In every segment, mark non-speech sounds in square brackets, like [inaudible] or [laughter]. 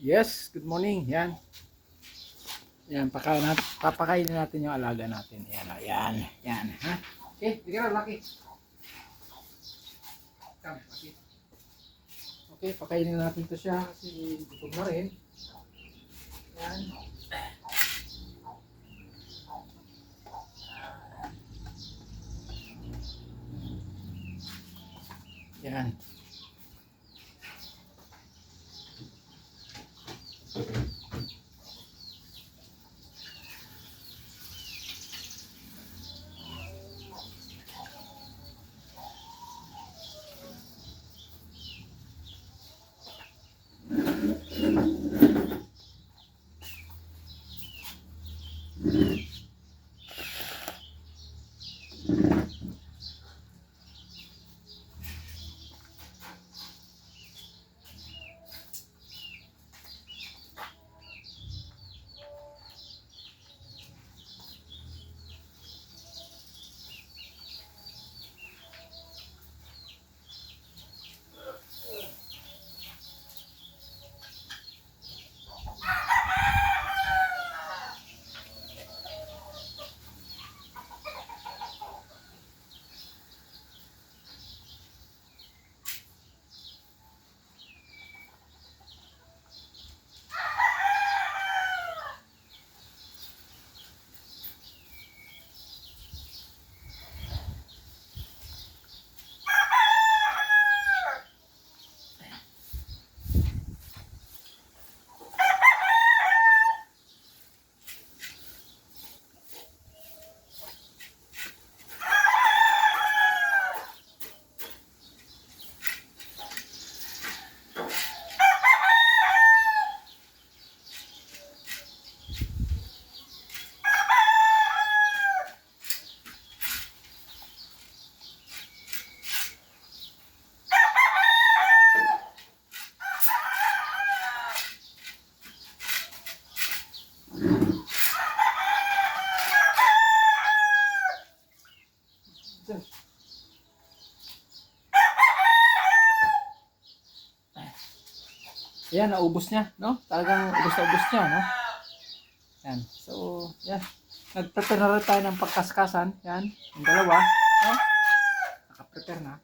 Yes, good morning. Yan. Yan, pakain natin, papakainin natin yung alaga natin. Yan, oh, yan, yan. Ha? Okay, sige na, Lucky. Come, Lucky. Okay, pakainin natin to siya kasi gutom na rin. Yan. Yan. Thank you. Yan, naubos niya, no? Talagang ubos na ubos niya, no? Yan. So, yan. Nag-prepare tayo ng pagkaskasan. Yan. Yung dalawa, no? Naka-prepare na.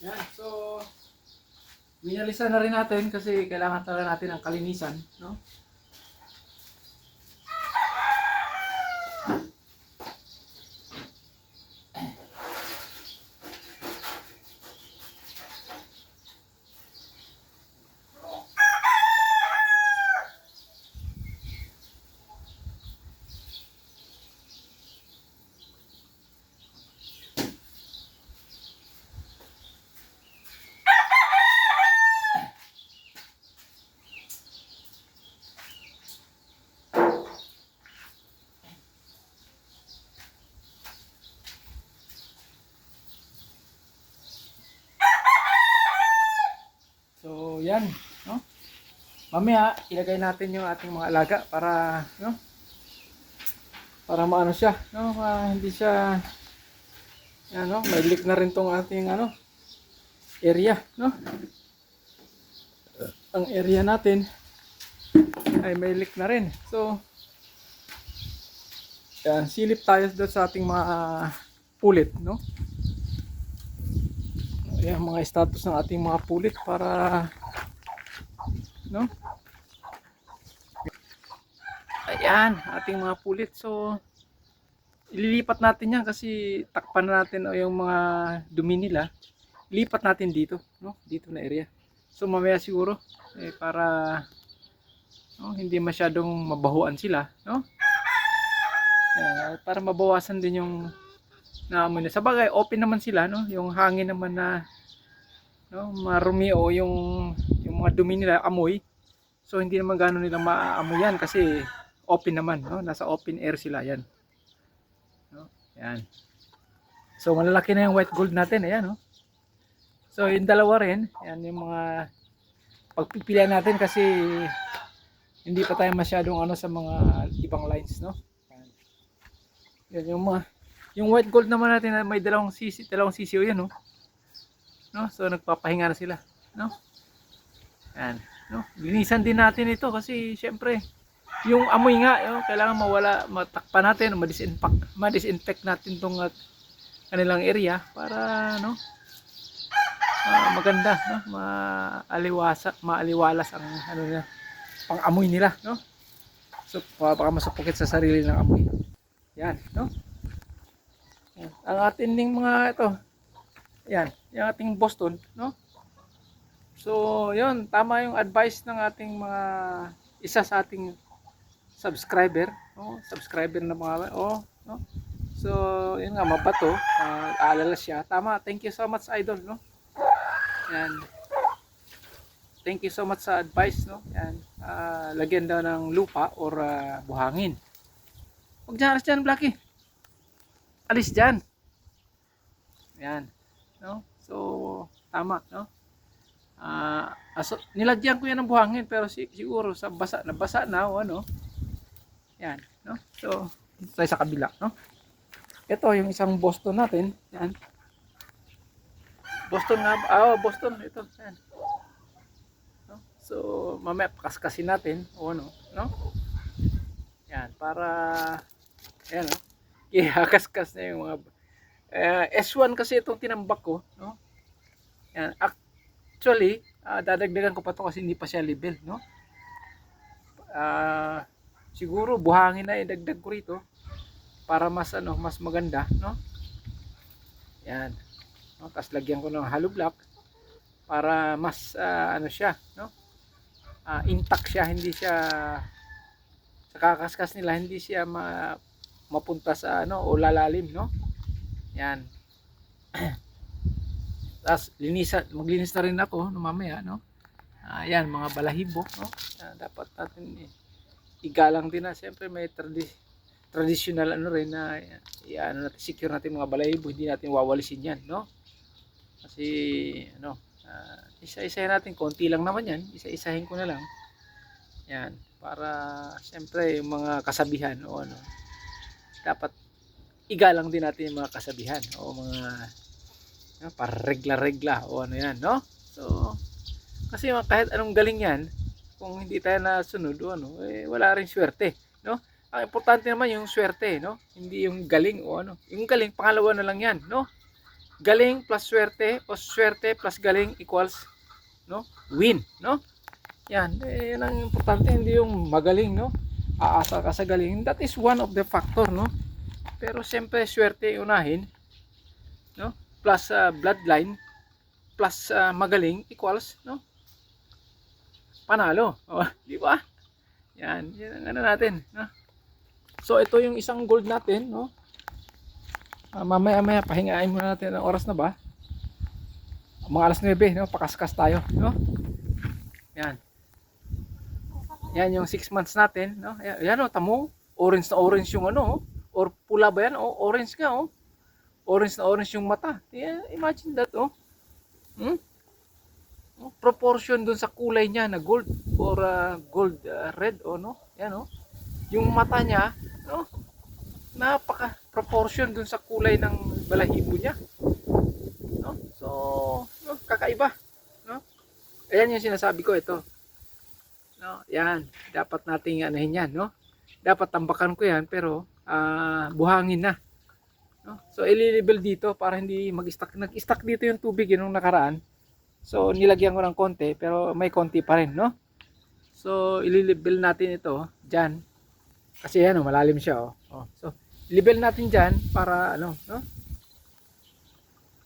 Yan, so Winalisan na rin natin kasi kailangan talaga natin ng kalinisan, no? Yan, no? Mamaya, ilagay natin yung ating mga alaga para, no? Para maano siya, no? Ah, hindi siya, yan, no? May leak na rin tong ating, ano, area, no? Ang area natin ay may leak na rin. So, yan, silip tayo doon sa ating mga pulit, no? Ayan, mga status ng ating mga pulit para no? Ayan, ating mga pulit. So ililipat natin yan kasi takpan na natin o yung mga dumi nila. Lipat natin dito, no? Dito na area. So mamaya siguro eh, para no, hindi masyadong mabahuan sila, no? Yan, para mabawasan din yung naamoy na. Sa bagay, open naman sila, no? Yung hangin naman na no, marumi o yung mga dumi nila amoy. So hindi naman gano'n nila maaamoy yan kasi open naman, no? Nasa open air sila yan. No? Yan. So malalaki na yung white gold natin, ayan, no? So yung dalawa rin, yan yung mga pagpipilian natin kasi hindi pa tayo masyadong ano sa mga ibang lines, no? Yan. Yung mga yung white gold naman natin na may dalawang sisi, dalawang sisiyo yan, no? No? So nagpapahinga na sila, no? Yan, no? Linisan din natin ito kasi syempre yung amoy nga, no? kailangan mawala, matakpan natin, madisinfect, madisinfect natin tong uh, kanilang area para no? Ah, maganda, no? Maaliwasa, maaliwalas ang ano nila, pang-amoy nila, no? So baka masupukit sa sarili ng amoy. Yan, no? Yan. Ang atin ding mga ito, yan, yung ating Boston, no? So, yun, tama yung advice ng ating mga isa sa ating subscriber, no? Subscriber na mga, oh, no? So, yun nga, mabato, uh, aalala siya. Tama, thank you so much, idol, no? Yan. Thank you so much sa advice, no? Yan. Ah, lagyan daw ng lupa or ah, buhangin. Huwag dyan, alis dyan, Blacky. Alis dyan. Yan. No? So, tama, no? Ah, aso, nilagyan ko yan ng buhangin pero si, siguro sa basa, nabasa na o ano. Yan, no? So, tayo sa kabila, no? Ito yung isang Boston natin. Yan. Boston nga, ah, oh, Boston, ito. Yan. No? So, mamaya kaskasin natin o ano, no? Yan, para ayan, no? [laughs] Ihakaskas na yung mga eh, S1 kasi itong tinambak ko, no? Yan, actually, ah, dadagdagan ko pa to kasi hindi pa siya level, no? Ah, siguro buhangin na idagdag ko rito para mas ano, mas maganda, no? Yan. No, tapos lagyan ko ng hollow block para mas ah, ano siya, no? Ah, intact siya, hindi siya sa kakaskas nila hindi siya ma, mapunta sa ano o lalalim, no? Yan. [clears throat] Tapos linisan, maglinis na rin ako no mamaya, no? Ayan, mga balahibo, no? Dapat natin i- igalang din na. Siyempre may tradi- traditional ano rin na ano natin, secure natin mga balahibo, hindi natin wawalisin yan, no? Kasi ano, ah, isa-isahin natin, konti lang naman yan, isa-isahin ko na lang. Yan, para siyempre yung mga kasabihan o ano, dapat igalang din natin yung mga kasabihan o mga ano, para regla-regla o ano yan, no? So, kasi kahit anong galing yan, kung hindi tayo nasunod o ano, eh, wala rin swerte, no? Ang importante naman yung swerte, no? Hindi yung galing o ano. Yung galing, pangalawa na lang yan, no? Galing plus swerte o swerte plus galing equals, no? Win, no? Yan, eh, yan ang importante, hindi yung magaling, no? Aasa ka sa galing. That is one of the factor, no? Pero siyempre, swerte unahin, no? Plus ah, bloodline, plus ah, magaling equals, no? Panalo. [laughs] Oh, di ba? Yan, yan ang ano natin, no? So, ito yung isang gold natin, no? Ah, mamaya-maya, pahingain muna natin ang oras na ba? Mga alas 9, no? Pakaskas tayo, no? Yan. Yan yung 6 months natin, no? Yan, yan oh, tamo. Orange na orange yung ano, oh. Or pula ba yan? Oh, orange nga, oh. Orange na orange yung mata. Yeah, imagine that, oh. Hmm? Oh, Proportion dun sa kulay niya na gold or ah, gold ah, red, oh, no? Yan, oh. Yung mata niya, no? Napaka proportion dun sa kulay ng balahibo niya. No? So, no, kakaiba, no? Ayan yung sinasabi ko ito. No, yan, dapat nating anahin yan, no? Dapat tambakan ko yan pero ah, buhangin na. No? So ililibel dito para hindi mag-stuck. Nag-stuck dito yung tubig yun nung nakaraan. So nilagyan ko ng konti pero may konti pa rin, no? So ililibel natin ito diyan. Kasi yan oh, malalim siya oh. oh. So libel natin diyan para ano, no?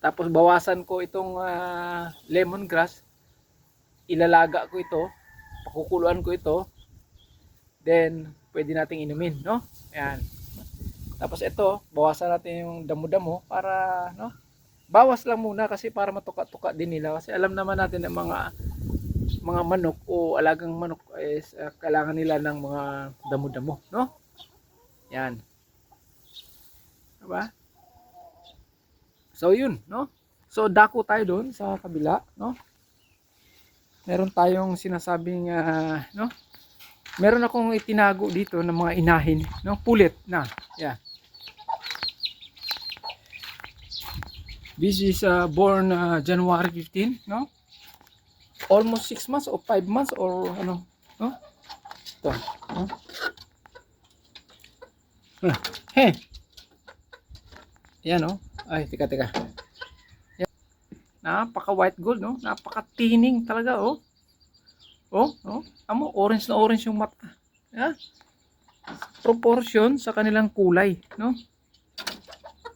Tapos bawasan ko itong ah, lemongrass. Ilalaga ko ito pakukuluan ko ito then pwede nating inumin, no? Ayan. Tapos ito, bawasan natin yung damo-damo para, no? Bawas lang muna kasi para matuka-tuka din nila kasi alam naman natin ng mga mga manok o alagang manok is uh, kailangan nila ng mga damo-damo, no? Yan. Diba? So yun, no? So dako tayo doon sa kabila, no? Meron tayong sinasabing ah, no? Meron akong itinago dito ng mga inahin, no? Pulit na. Yeah. This is uh, born uh, January 15, no? Almost 6 months or 5 months or ano, no? Ito, no? Hey. Yan, no? Ay, tika. Yan. Napaka white gold, no? Napaka tining talaga, oh. Oh, oh. Amo, orange na orange yung mata. Yeah? Proportion sa kanilang kulay, no?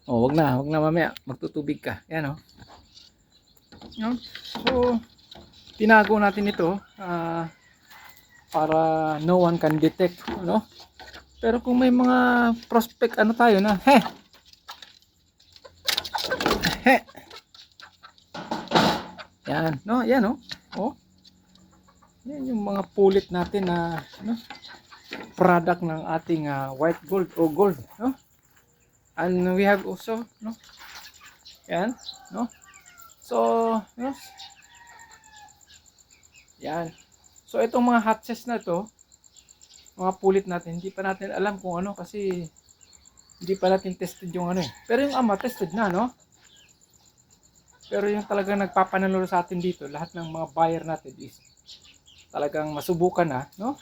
Oh, wag na, wag na mamaya. Magtutubig ka. Yan, oh. No? So, tinago natin ito ah, para no one can detect, no? Pero kung may mga prospect ano tayo na, he. He. Yan, no? Yan, no? Oh. Yan yung mga pulit natin na no? product ng ating ah, white gold o gold, no? And we have also, no? Yan, no? So, no? Yan. So, itong mga hatches na to, mga pulit natin, hindi pa natin alam kung ano kasi hindi pa natin tested yung ano eh. Pero yung ama, tested na, no? Pero yung talagang nagpapanalo sa atin dito, lahat ng mga buyer natin is talagang masubukan na, no?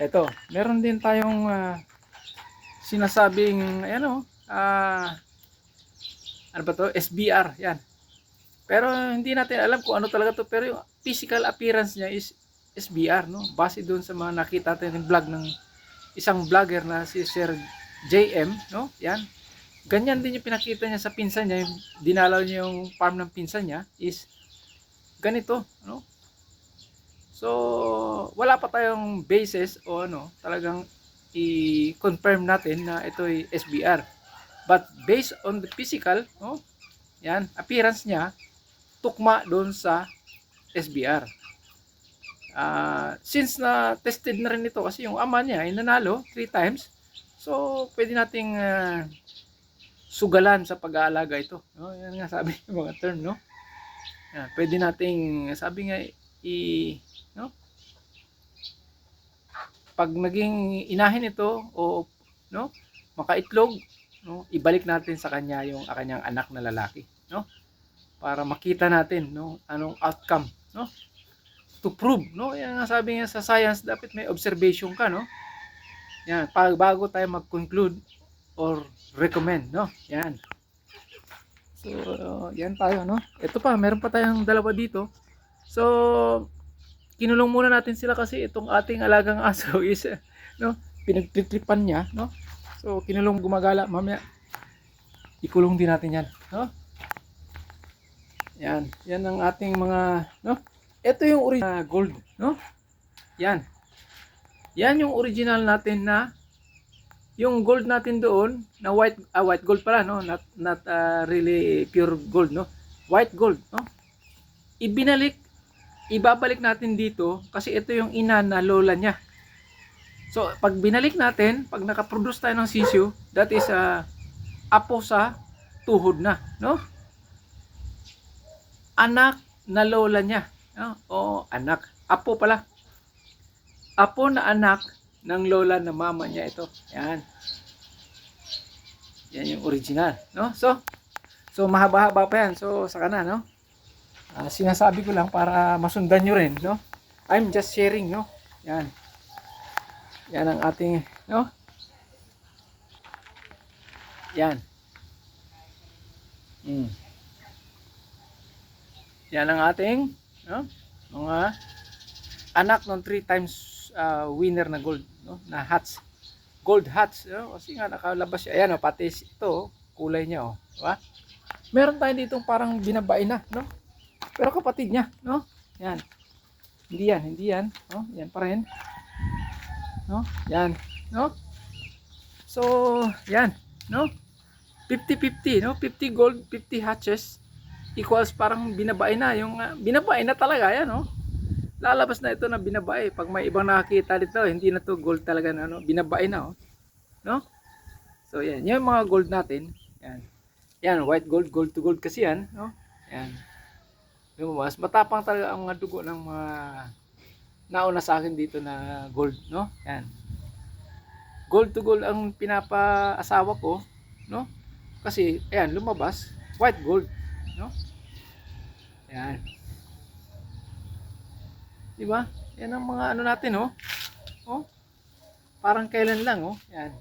Ito, meron din tayong ah, sinasabing, ayan o, ah, ano ba to? SBR, yan. Pero hindi natin alam kung ano talaga to, pero yung physical appearance niya is SBR, no? Base doon sa mga nakita natin yung vlog ng isang vlogger na si Sir JM, no? Yan. Ganyan din yung pinakita niya sa pinsan niya, yung dinalaw niya yung farm ng pinsan niya is ganito, no? So, wala pa tayong basis o ano, talagang i-confirm natin na ito ay SBR. But based on the physical, no? Yan, appearance niya tukma doon sa SBR. Ah, since na tested na rin ito kasi yung ama niya ay nanalo 3 times. So, pwede nating ah, sugalan sa pag-aalaga ito. No? Yan nga sabi [laughs] ng mga term, no? Yan, pwede nating sabi nga i? Pag naging inahin ito o no, makaitlog, no, ibalik natin sa kanya yung kanyang anak na lalaki, no? Para makita natin no anong outcome, no? To prove, no? Yan nga sabi nga sa science, dapat may observation ka, no? Yan, pag bago tayo mag-conclude or recommend, no? Yan. So, yan tayo, no? Ito pa, meron pa tayong dalawa dito. So, kinulong muna natin sila kasi itong ating alagang aso [laughs] is, no? Pinagtritripan niya, no? So, kinulong gumagala. Mamaya, ikulong din natin yan, no? Yan. Yan ang ating mga, no? Ito yung original gold, no? Yan. Yan yung original natin na yung gold natin doon na white ah, white gold pala no not not ah, really pure gold no white gold no ibinalik ibabalik natin dito kasi ito yung ina na lola niya so pag binalik natin pag nakaproduce tayo ng sisyo that is ah, apo sa tuhod na no anak na lola niya no? o anak apo pala apo na anak ng lola na mama niya ito. Yan. Yan yung original, no? So, so mahaba-haba pa yan. So, saka na, no? Ah, sinasabi ko lang para masundan nyo rin, no? I'm just sharing, no? Yan. Yan ang ating, no? Yan. Mm. Yan ang ating, no? Mga anak ng 3 times uh, winner na gold no na hats gold hats no? kasi nga nakalabas siya ayan oh, pati ito oh, kulay niya oh diba? meron tayo dito parang binabae na no pero kapatid niya no yan hindi yan hindi yan no yan pa rin no? Yan, no? So, yan, no? 50-50, no? 50 gold, 50 hatches equals parang binabae na yung uh, binabae na talaga yan, no? Lalabas na ito na binabae. Pag may ibang nakakita dito, hindi na to gold talaga na, no? Binabae na, oh. No? So, yan. Yung mga gold natin, yan. Yan, white gold, gold to gold kasi yan, no? Yan. Lumabas. Matapang talaga ang dugo ng mga nauna sa akin dito na gold, no? Yan. Gold to gold ang pinapaasawa ko, no? Kasi, ayan, lumabas, white gold, no? Yan. Di ba? Yan ang mga ano natin, oh. Oh. Parang kailan lang, oh. Yan.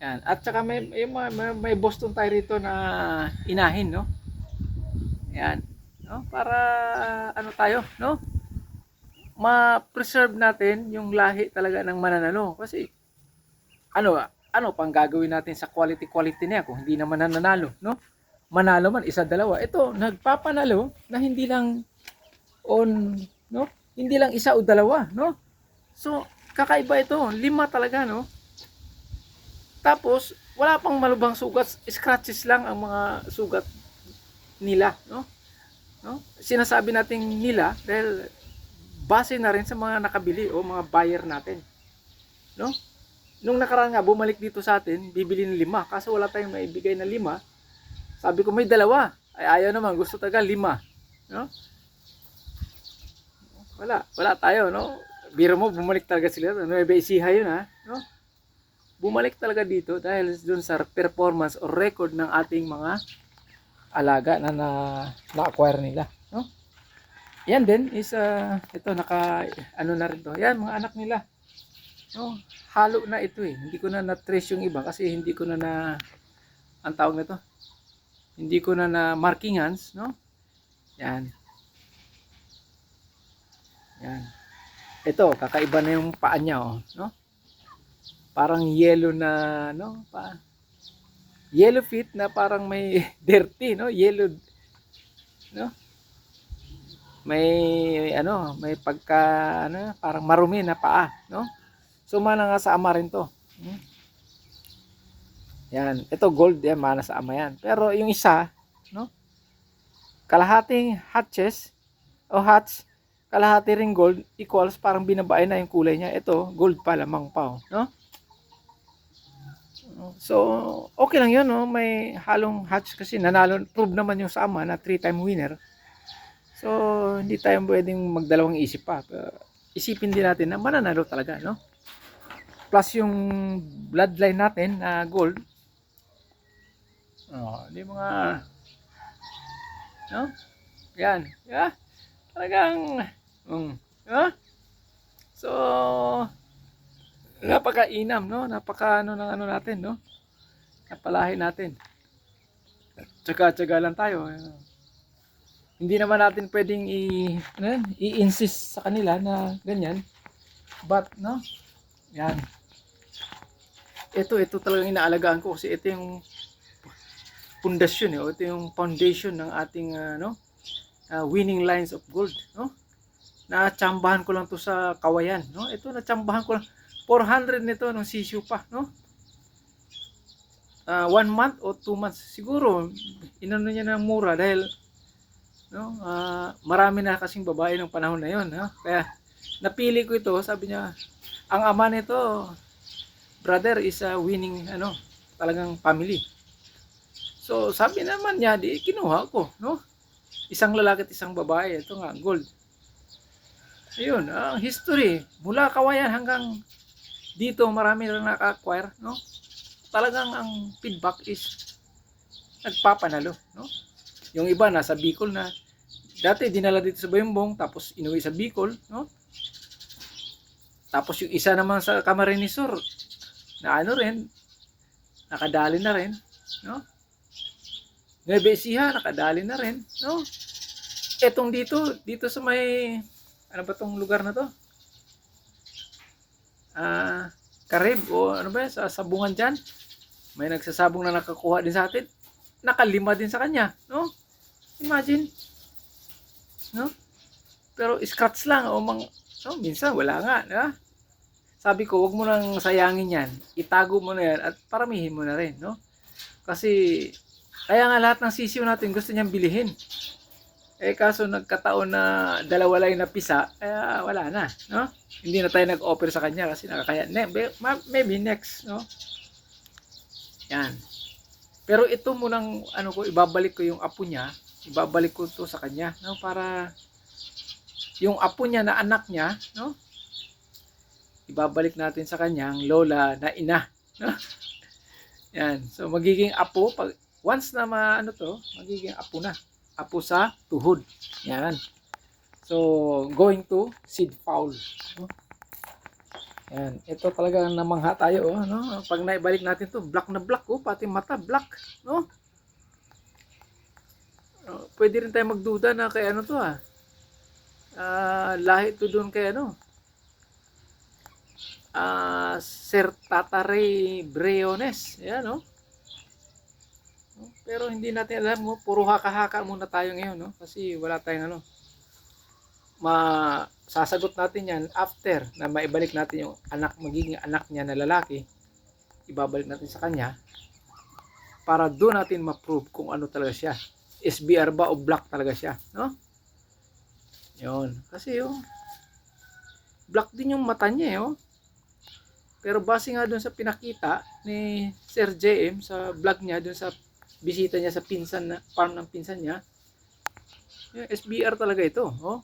Yan. At saka may, may, may, may Boston tayo rito na inahin, no? Yan. No? Para ano tayo, no? Ma-preserve natin yung lahi talaga ng mananalo. Kasi ano, ano pang gagawin natin sa quality quality niya kung hindi naman nananalo, no? Manalo man isa dalawa. Ito nagpapanalo na hindi lang on, no? Hindi lang isa o dalawa, no? So, kakaiba ito. Lima talaga, no? Tapos, wala pang malubang sugat. Scratches lang ang mga sugat nila, no? No? Sinasabi nating nila dahil base na rin sa mga nakabili o mga buyer natin. No? Nung nakaraan nga, bumalik dito sa atin, bibili ng lima. Kaso wala tayong maibigay na lima. Sabi ko, may dalawa. Ay, ayaw naman. Gusto taga lima. No? Wala. Wala tayo, no? Biro mo, bumalik talaga sila. May isiha yun, ha? No? Bumalik talaga dito dahil dun sa performance o record ng ating mga alaga na na na-acquire nila, no? Yan din is uh, ito naka ano na rin to. Yan mga anak nila. No, halo na ito eh. Hindi ko na na-trace yung iba kasi hindi ko na na ang tawag nito. Hindi ko na na marking hands, no? Yan. Yan. Ito, kakaiba na yung paa niya, oh, no? Parang yellow na, no? Pa yellow feet na parang may [laughs] dirty, no? Yellow, no? May, ano, may pagka, ano, parang marumi na paa, no? Sumana nga sa ama rin to. Hmm? Yan, ito gold yan, mana sa ama yan. Pero yung isa, no? Kalahating hatches o hats, kalahati ring gold equals parang binabae na yung kulay niya. Ito, gold pa lamang pa, oh, no? So, okay lang yun, no? May halong hatch kasi nanalo, prove naman yung sa ama na 3-time winner. So, hindi tayo pwedeng magdalawang isip pa. Isipin din natin na mananalo talaga, no? Plus yung bloodline natin na gold. Oh, di mga no? Yan, yeah. Talagang um, yeah. So, napakainam, no? Napaka ano ng ano natin, no? Napalahi natin. Tsaka-tsaga lang tayo. Hindi naman natin pwedeng i ano, i-insist sa kanila na ganyan. But, no? Yan. Ito, ito talagang inaalagaan ko kasi ito yung pundasyon, eh. Ito yung foundation ng ating uh? Uh, winning lines of gold, no? Natsambahan ko lang to sa kawayan, no? Ito, natsambahan ko lang. 400 nito nung sisyo pa, no? Uh, one month o two months. Siguro inano niya ng mura dahil no uh, marami na kasing babae ng panahon na yon no? kaya napili ko ito. Sabi niya ang ama nito brother is a winning ano talagang family. So sabi naman niya di kinuha ko no? Isang lalaki at isang babae. Ito nga gold. Ayun ang history mula kawayan hanggang dito marami na naka-acquire, no? Talagang ang feedback is nagpapanalo, no? Yung iba nasa Bicol na dati dinala dito sa Bayumbong tapos inuwi sa Bicol, no? Tapos yung isa naman sa Camarines Sur na ano rin nakadali na rin, no? Nueva Ecija nakadali na rin, no? Etong dito, dito sa may ano ba tong lugar na to? Ah, karib o ano ba sa sabungan dyan. May nagsasabong na nakakuha din sa atin. Nakalima din sa kanya. No? Imagine. No? Pero scratch lang o mang, no? minsan wala nga. Diba? sabi ko, wag mo nang sayangin yan. Itago mo na yan at paramihin mo na rin, no? Kasi, kaya nga lahat ng sisiw natin gusto niyang bilihin. Eh kaso nagkataon na dalawa lang napisa, kaya wala na, no? Hindi na tayo nag-offer sa kanya kasi nakakaya. Maybe next, no? Yan. Pero ito munang ano ko ibabalik ko yung apo niya, ibabalik ko to sa kanya, no? Para yung apo niya na anak niya, no? Ibabalik natin sa kanyang lola na ina, no? Yan. So magiging apo pag once na maano to, magiging apo na apo sa tuhod. Yan. So, going to seed foul. No? Yan. Ito talaga namangha tayo. Oh, no? Pag naibalik natin to black na black. Oh, pati mata, black. No? Oh, pwede rin tayo magduda na kay ano to ah. Ah, lahi to doon kay ano. Ah, Sir Tatare Breones. Yan, no? Pero hindi natin alam mo, puro haka-haka muna tayo ngayon, no? Kasi wala tayong ano. Ma sasagot natin 'yan after na maibalik natin yung anak magiging anak niya na lalaki. Ibabalik natin sa kanya para doon natin ma-prove kung ano talaga siya. SBR ba o black talaga siya, no? 'Yon. Kasi yung black din yung mata niya, eh, oh. Pero base nga doon sa pinakita ni Sir JM sa vlog niya doon sa bisita niya sa pinsan na farm ng pinsan niya. Yung SBR talaga ito, oh.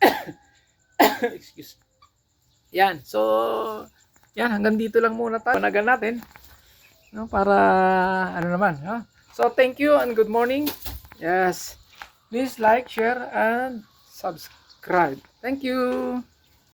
[coughs] Excuse. Yan. So, yan hanggang dito lang muna tayo. Panagan natin. No, para ano naman, ha? So, thank you and good morning. Yes. Please like, share and subscribe. Thank you.